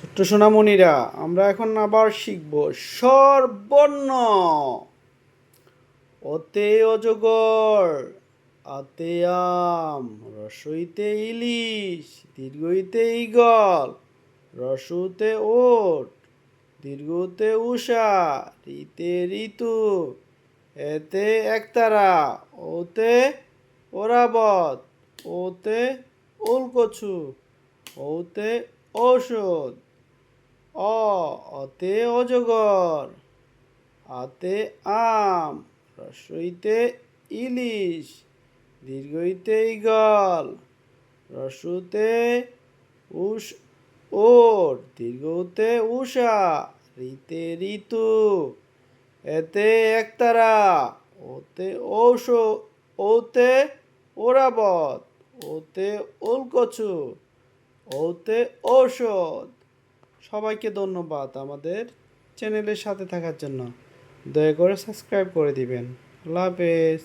ছোট্ট সোনামণিরা, আমরা এখন আবার শিখব স্বরবর্ণ অতে অজগর, আতে আম, রসইতে ইলিশ, দীর্ঘইতে ইগল, রসুতে ওট, দীর্ঘতে উষা রিতে ঋতু, এতে একতারা, ওতে ওরাবত, ওতে ওলকছু ওতে ঔষধ। অ, অতে অজগর, আতে আম, রসইতে ইলিশ, দীর্ঘইতে ইগল রসুতে উষ, ওট, দীর্ঘতে উষা, রিতে ঋতু, এতে একতারা, ওতে ঔষ, ওতে ওরাবত, ওতে ওলকছু ওতে ঔষধ। সবাইকে ধন্যবাদ আমাদের চ্যানেলের সাথে থাকার জন্য। দয়া করে সাবস্ক্রাইব করে দিবেন। আল্লাহ হাফেজ।